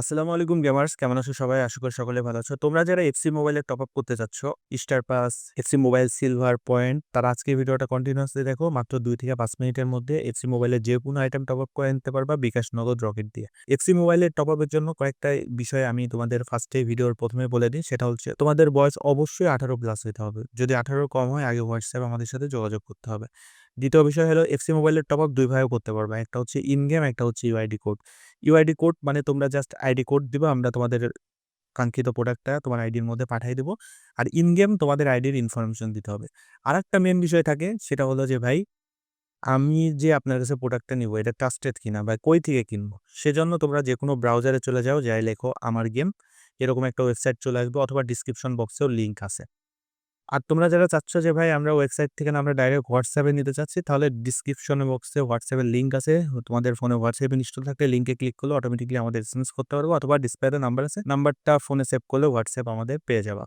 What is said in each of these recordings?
আসসালামু আলাইকুম গেমার্স কেমন আছো সবাই? আশা করি সকলে ভালো আছো। তোমরা যারা এফসি মোবাইলে টপ আপ করতে চাচ্ছ star pass FC mobile silver point তারা আজকে ভিডিওটা কন্টিনিউসলি দেখো, মাত্র দুই থেকে পাঁচ মিনিটের মধ্যে এফসি মোবাইলে যে কোনো আইটেম টপ আপ করে নিতে পারবা বিকাশ নগদ রকেট দিয়ে। এফসি মোবাইলের টপ আপের জন্য কয়েকটা বিষয় আমি তোমাদের ফার্স্টে ভিডিওর প্রথমে বলে দিই। সেটা হচ্ছে, তোমাদের বয়স অবশ্যই আঠারো প্লাস হতে হবে। যদি আঠারো কম হয়, আগে হোয়াটসঅ্যাপ আমাদের সাথে যোগাযোগ করতে হবে। দ্বিতীয় বিষয় হলো এফসি মোবাইলের টপ আপ দুইভাবে করতে পারবে। একটা হচ্ছে ইন গেম একটা হচ্ছে ইউআইডি কোড ইউআইডি কোড মানে তোমরা জাস্ট আইডি কোড দিবা, আমরা তোমাদের কাঙ্ক্ষিত প্রোডাক্টটা তোমার আইডির মধ্যে পাঠিয়ে দেবো। আর ইন গেম তোমাদের আইডির ইনফরমেশন দিতে হবে। আর একটা মেন বিষয় থাকে, সেটা হলো যে ভাই, আমি যে আপনার কাছে প্রোডাক্টটা নিব, এটা ট্রাস্টেড কিনা বা কই থেকে কিনবো, সেজন্য তোমরা যে কোনো ব্রাউজারে চলে যাও, যাই লেখো, আমার গেম এরকম একটা ওয়েবসাইট চলে আসবে, অথবা ডিসক্রিপশন বক্সেও লিঙ্ক আছে। আর তোমরা যারা চাচ্ছ যে, ভাই, আমরা ওয়েবসাইট থেকে আমরা ডাইরেক্ট হোয়াটসঅ্যাপে নিতে চাচ্ছি, তাহলে ডিসক্রিপশন বক্সে হোয়াটসঅ্যাপের লিঙ্ক আছে। তোমাদের ফোনে হোয়াটসঅ্যাপ ইনস্টল থাকলে লিঙ্কে ক্লিক করলে অটোমেটিকলি আমাদের এসএমএস করতে পারব অথবা ডিসপ্লেতে নাম্বার আছে। নাম্বারটা ফোনে সেভ করলে হোয়াটসঅ্যাপ আমাদের পেয়ে যাবা।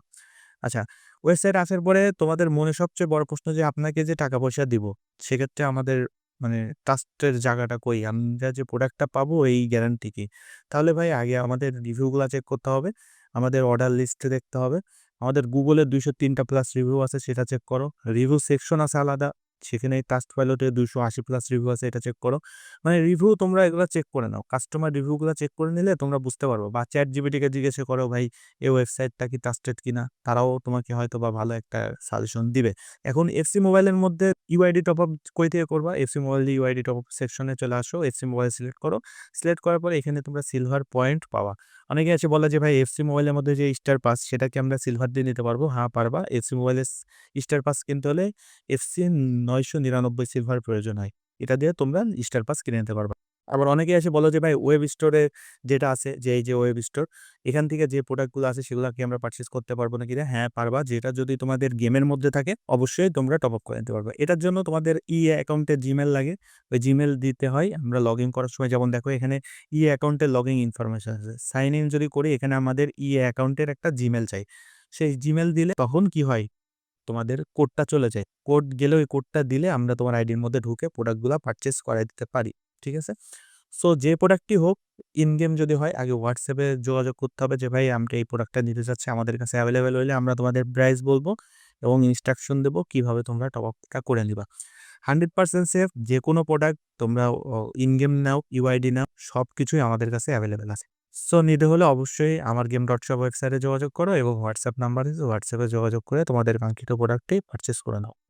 আচ্ছা ওয়েবসাইট আসার পরে তোমাদের মনে সবচেয়ে বড় প্রশ্ন যে, আপনাকে যে টাকা পয়সা দিব, সেক্ষেত্রে আমাদের মানে ট্রাস্টের জায়গাটা কই? আমরা যে প্রোডাক্টটা পাবো, এই গ্যারান্টি কি? তাহলে ভাই, আগে আমাদের রিভিউগুলো চেক করতে হবে। আমাদের অর্ডার লিস্টে দেখতে হবে। আমাদের গুগলের দুইশো তিনটা প্লাস রিভিউ আছে সেটা চেক করো। রিভিউ সেকশন আছে আলাদা। সেখানে টাস্ট পাইলটে দুশো আশি প্লাস রিভিউ আছে, এটা চেক করো। মানে রিভিউ তোমরা এগুলো চেক করে নাও। কাস্টমার রিভিউগুলো চেক করে নিলে তোমরা বুঝতে পারব। বা চ্যাট জিবিটিকে জিজ্ঞেসে করো, ভাই এই ওয়েবসাইটটা কি ট্রাস্টেড কিনা? তারাও তোমাকে হয়তো বা ভালো একটা সাজেশন দিবে। এখন এফসি মোবাইলের মধ্যে ইউআইডি টপ আপ কই থেকে করবা? এফসি মোবাইল দিয়ে ইউআইডি টপ আপ সেকশনে চলে আসো। এফসি মোবাইল সিলেক্ট করো। সিলেক্ট করার পরে এখানে তোমরা সিলভার পয়েন্ট পাওয়া অনেকে আছে বলে যে, ভাই এফসি মোবাইলের মধ্যে যে স্টার পাস সেটাকে আমরা সিলভার দিয়ে নিতে পারব? হ্যাঁ পারবা। এফসি মোবাইলের স্টার পাস কিনতে হলে এফসি নয়শো নিরানব্বই সিলভার প্রয়োজন হয়। এটা দিয়ে তোমরা স্টার পাস কিনে নিতে পারবা। আবার অনেকে এসে বলো যে, ভাই ওয়েব স্টোরে যেটা আছে, যে এই যে ওয়েব স্টোর এখান থেকে যে প্রোডাক্টগুলো আছে সেগুলো কি আমরা পারচেস করতে পারব না কিনা হ্যাঁ পারবা। যেটা যদি তোমাদের গেমের মধ্যে থাকে, অবশ্যই তোমরা টপ আপ করে নিতে পারবে। এটার জন্য তোমাদের ই অ্যাকাউন্টে জিমেল লাগে। ওই জিমেল দিতে হয়। আমরা লগ ইন করার সময় যেমন দেখো, এখানে ই অ্যাকাউন্টের লগ ইন ইনফরমেশন আছে। সাইন ইন যদি করি, এখানে আমাদের ই অ্যাকাউন্টের একটা জিমেল চাই। সেই জিমেল দিলে তখন কি হয়? তোমাদের কোডটা চলে যায়। কোড গেলে ওই কোডটা দিলে আমরা তোমার আইডির মধ্যে ঢুকে প্রোডাক্টগুলো পারচেস করাই দিতে পারি, ঠিক আছে? সো যে প্রোডাক্টটি হোক ইন গেম যদি হয়, আগে হোয়াটসঅ্যাপে যোগাযোগ করতে হবে যে, ভাই, আমরা এই প্রোডাক্টটা নিতে চাচ্ছি, আমাদের কাছে অ্যাভেলেবেল হলে আমরা তোমাদের প্রাইস বলব এবং ইনস্ট্রাকশন দেবো কীভাবে তোমরা টপ আপটা করে নিবা। হান্ড্রেড পার্সেন্ট সেফ যে কোনো প্রোডাক্ট তোমরা ইন গেম নাও ইউআইডি নাও সব কিছুই আমাদের কাছে অ্যাভেলেবেল আছে। সো নিতে হলে অবশ্যই আমার গেম ডট শপ ওয়েবসাইটে যোগাযোগ করো এবং হোয়াটসঅ্যাপ নাম্বার হোয়াটসঅ্যাপে যোগাযোগ করে তোমাদের কাঙ্ক্ষিত প্রোডাক্টটি পারচেস করে নাও।